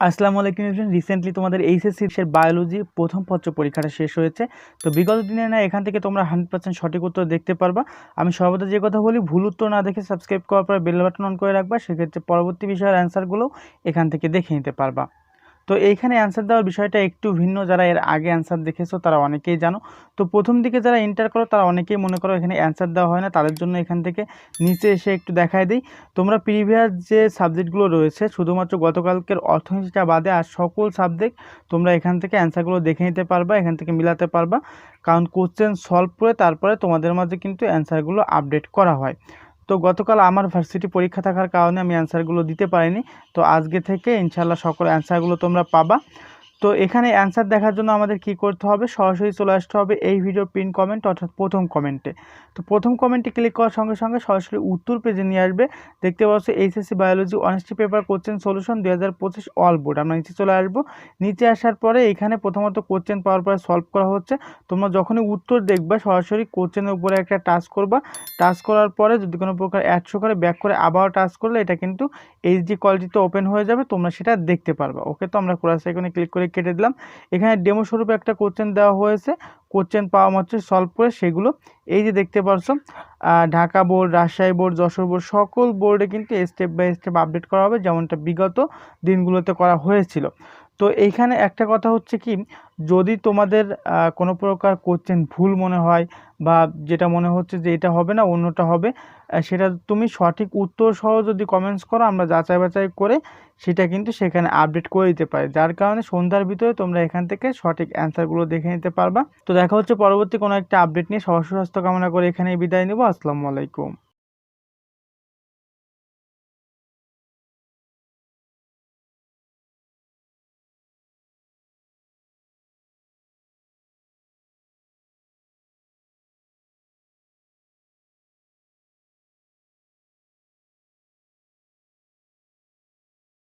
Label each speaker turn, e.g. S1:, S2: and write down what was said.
S1: আসসালামু আলাইকুম everyone recently তোমাদের এইচএসসি এর বায়োলজি প্রথম পত্র পরীক্ষাটা শেষ হয়েছে। তো বিগত দিনে না, এখান থেকে তোমরা হান্ড্রেড পার্সেন্ট সঠিক উত্তর দেখতে পারবা। আমি সর্বদা যে কথা বলি, ভুল উত্তর না দেখে সাবস্ক্রাইব করার পর বেল বাটন অন করে রাখবা। সেক্ষেত্রে পরবর্তী বিষয়ের অ্যান্সারগুলো এখান থেকে দেখে নিতে পারবা। তো এইখানে অ্যান্সার দেওয়ার বিষয়টা একটু ভিন্ন, যারা এর আগে অ্যান্সার দেখেছ তারা অনেকেই জানো। তো প্রথম দিকে যারা এন্টার করো তারা অনেকেই মনে করো এখানে অ্যান্সার দেওয়া হয় না, তাদের জন্য এখান থেকে নিচে এসে একটু দেখায় দিই। তোমরা প্রিভিয়াস যে সাবজেক্টগুলো রয়েছে, শুধুমাত্র গতকালকের অর্থনীতিটা বাদে আর সকল সাবজেক্ট তোমরা এখান থেকে অ্যান্সারগুলো দেখে নিতে পারবা, এখান থেকে মিলাতে পারবা। কারণ কোশ্চেন সলভ করে তারপরে তোমাদের মাঝে কিন্তু অ্যান্সারগুলো আপডেট করা হয়। তো গতকাল আমার ভার্সিটি পরীক্ষা থাকার কারণে আমি অ্যান্সারগুলো দিতে পারিনি। তো আজকে থেকে ইনশাল্লাহ সকল অ্যান্সারগুলো তোমরা পাবা। তো এখানে অ্যান্সার দেখার জন্য আমাদের কি করতে হবে? সরাসরি চলে আসতে হবে এই ভিডিও পিন কমেন্ট অর্থাৎ প্রথম কমেন্টে তো প্রথম কমেন্টে ক্লিক করার সঙ্গে সঙ্গে সরাসরি উত্তর পেজে নিয়ে আসবে। দেখতে পাচ্ছ HSC biology honesty paper question solution দুই হাজার পঁচিশ অল বোর্ড আমরা নিচে চলে আসব। নিচে আসার পরে এখানে প্রথমত কোশ্চেন পাওয়ার পরে সলভ করা হচ্ছে। তোমরা যখনই উত্তর দেখবা, সরাসরি কোশ্চেনের উপরে একটা টাচ করবা। টাচ করার পরে যদি কোনো প্রকার অ্যাডশো করে ব্যাক করে আবার টাচ করলে এটা কিন্তু এইচডি কোয়ালিটিতে ওপেন হয়ে যাবে। তোমরা সেটা দেখতে পারবা। ওকে তো আমরা ক্লাস এখানে ক্লিক করে কেটে দিলাম। এখানে ডেমো স্বরূপে একটা কোশ্চেন দেওয়া হয়েছে। কোশ্চেন পাওয়া মাত্র সলভ করে সেগুলো এই যে দেখতে পারছ Dhaka board, Rajshahi board, Jessore board, সকল বোর্ডে কিন্তু স্টেপ বাই স্টেপ আপডেট করা হবে, যেমনটা বিগত দিনগুলোতে করা হয়েছিল। তো এইখানে একটা কথা হচ্ছে কি, যদি তোমাদের কোনো প্রকার কোশ্চেন ভুল মনে হয় বা যেটা মনে হচ্ছে যে এটা হবে না, অন্যটা হবে সেটা তুমি সঠিক উত্তর সহ যদি কমেন্টস করো, আমরা যাচাই বাছাই করে সেটা কিন্তু সেখানে আপডেট করে দিতে পারি। যার কারণে সন্ধ্যার ভিতরে তোমরা এখান থেকে সঠিক অ্যান্সারগুলো দেখে নিতে পারবা। তো দেখা হচ্ছে পরবর্তী কোনো একটা আপডেট নিয়ে। সবার স্বাস্থ্য কামনা করে এখানেই বিদায় নেব। আসসালামু আলাইকুম।